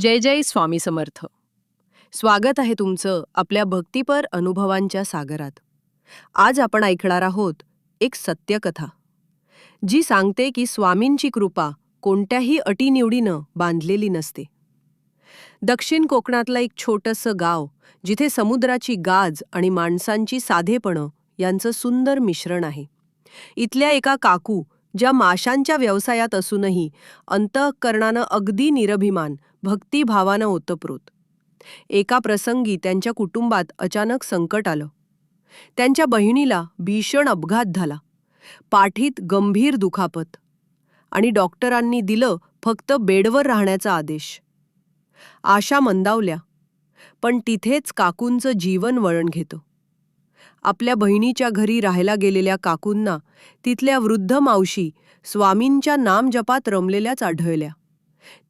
जय जय स्वामी समर्थ. स्वागत आहे तुमचं आपल्या भक्तिपर अनुभवांच्या सागरात. आज आपण ऐकणार आहोत एक सत्यकथा. जी सांगते की स्वामींची कृपा कोणत्याही अटीनिवडीनं बांधलेली नसते. दक्षिण कोकणातलं एक छोटंसं गाव जिथे समुद्राची गाज आणि माणसांची साधेपणं यांचं सुंदर मिश्रण आहे. इथल्या एका काकू ज्या माशांच्या व्यवसायात असूनही अंतःकरणानं अगदी निरभिमान भक्तिभावानं ओतप्रोत. एका प्रसंगी त्यांच्या कुटुंबात अचानक संकट आलं. त्यांच्या बहिणीला भीषण अपघात झाला. पाठीत गंभीर दुखापत आणि डॉक्टरांनी दिलं फक्त बेडवर राहण्याचा आदेश. आशा मंदावल्या पण तिथेच काकूंचं जीवन वळण घेतं. आपल्या बहिणीच्या घरी राहायला गेलेल्या काकूंना तिथल्या वृद्ध मावशी स्वामींच्या नामजपात रमलेल्याच आढळल्या.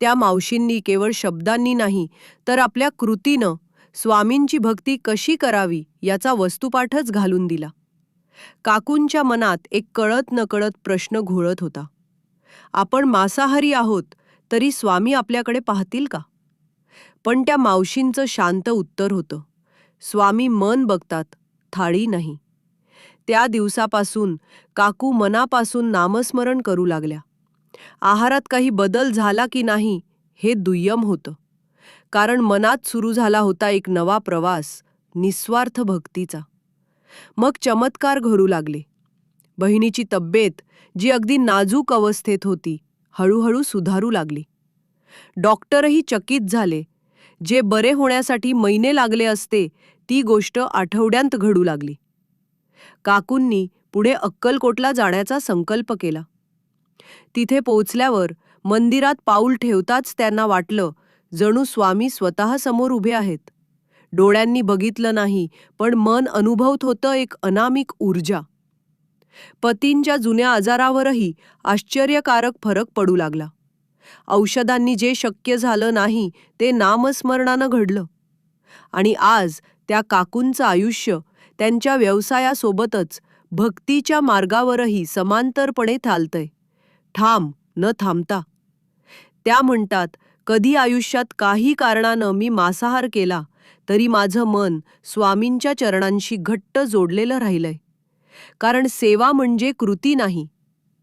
त्या मावशींनी केवळ शब्दांनी नाही तर आपल्या कृतीनं स्वामींची भक्ती कशी करावी याचा वस्तुपाठच घालून दिला. काकूंच्या मनात एक कळत नकळत प्रश्न घोळत होता. आपण मांसाहारी आहोत तरी स्वामी आपल्याकडे पाहतील का? पण त्या मावशींचं शांत उत्तर होतं. स्वामी मन बघतात थाळी नाही. त्या दिवसापासून काकू मनापासून नामस्मरण करू लागल्या. आहारात काही बदल झाला की नाही हे दुय्यम होतं. कारण मनात सुरू झाला होता एक नवा प्रवास निस्वार्थ भक्तीचा. मग चमत्कार घडू लागले. बहिणीची तब्येत जी अगदी नाजूक अवस्थेत होती हळूहळू सुधारू लागली. डॉक्टरही चकित झाले जे बरे होण्यासाठी महिने लागले असते ती गोष्ट आठवड्यांत घडू लागली. काकूंनी पुढे अक्कलकोटला जाण्याचा संकल्प केला. तिथे पोचल्यावर मंदिरात पाऊल ठेवताच त्यांना वाटलं जणू स्वामी स्वतः समोर उभे आहेत. डोळ्यांनी बघितलं नाही पण मन अनुभवत होतं एक अनामिक ऊर्जा. पतींच्या जुन्या आजारावरही आश्चर्यकारक फरक पडू लागला. औषधांनी जे शक्य झालं नाही ते नामस्मरणानं घडलं. आणि आज त्या काकूंचं आयुष्य त्यांच्या व्यवसायासोबतच भक्तीच्या मार्गावरही समांतरपणे थालतंय. ठाम न थांबता. त्या म्हणतात कधी आयुष्यात काही कारणानं मी मांसाहार केला तरी माझं मन स्वामींच्या चरणांशी घट्ट जोडलेलं राहिलंय. कारण सेवा म्हणजे कृती नाही.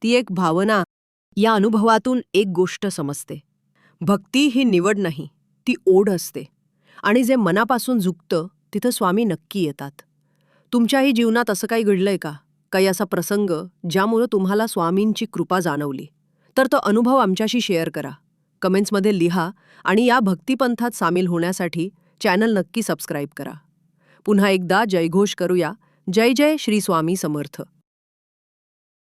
ती एक भावना या अनुभवातून एक गोष्ट समजते. भक्ती ही निवड नाही ती ओढ असते. आणि जे मनापासून झुकतं तिथं स्वामी नक्की येतात. तुमच्याही जीवनात असं काही घडलंय का? काही असा प्रसंग ज्यामुळं तुम्हाला स्वामींची कृपा जाणवली. तर तो अनुभव आमच्याशी शेअर करा. कमेंट्समध्ये लिहा आणि या भक्तिपंथात सामील होण्यासाठी चॅनल नक्की सबस्क्राईब करा. पुन्हा एकदा जयघोष करूया. जय जय श्री स्वामी समर्थ.